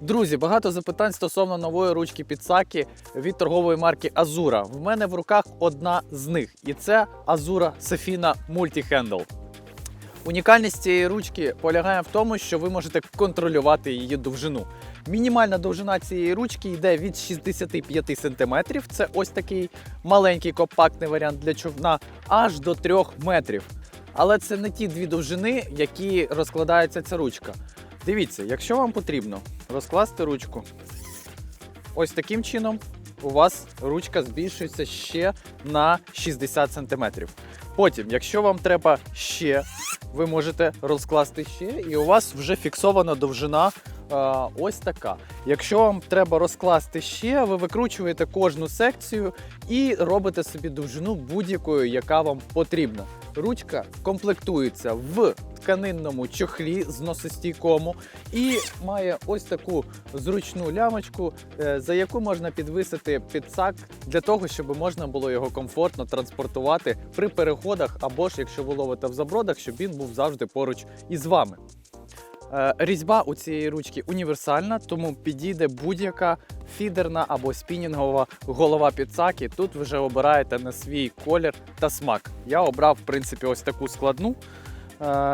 Друзі, багато запитань стосовно нової ручки підсаки від торгової марки Azura. В мене в руках одна з них, і це Azura Safina Multi-Handle. Унікальність цієї ручки полягає в тому, що ви можете контролювати її довжину. Мінімальна довжина цієї ручки йде від 65 см, це ось такий маленький компактний варіант для човна, аж до 3 метрів. Але це не ті дві довжини, які розкладається ця ручка. Дивіться, якщо вам потрібно розкласти ручку ось таким чином, у вас ручка збільшується ще на 60 см. Потім, якщо вам треба ще, ви можете розкласти ще, і у вас вже фіксована довжина е, ось така. Якщо вам треба розкласти ще, ви викручуєте кожну секцію і робите собі довжину будь-якою, яка вам потрібна. Ручка комплектується в тканинному чохлі зносостійкому і має ось таку зручну лямочку, е, за яку можна підвисити підсак для того, щоб можна було його комфортно транспортувати при переходах або ж якщо ви ловите в забродах, щоб він був завжди поруч із вами. Е, Різьба у цієї ручки універсальна, тому підійде будь-яка фідерна або спінінгова голова підсаки. Тут ви вже обираєте на свій колір та смак. Я обрав, в принципі, ось таку складну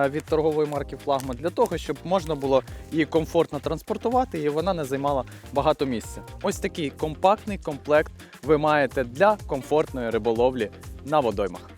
від торгової марки Флагма для того, щоб можна було її комфортно транспортувати і вона не займала багато місця. Ось такий компактний комплект ви маєте для комфортної риболовлі на водоймах.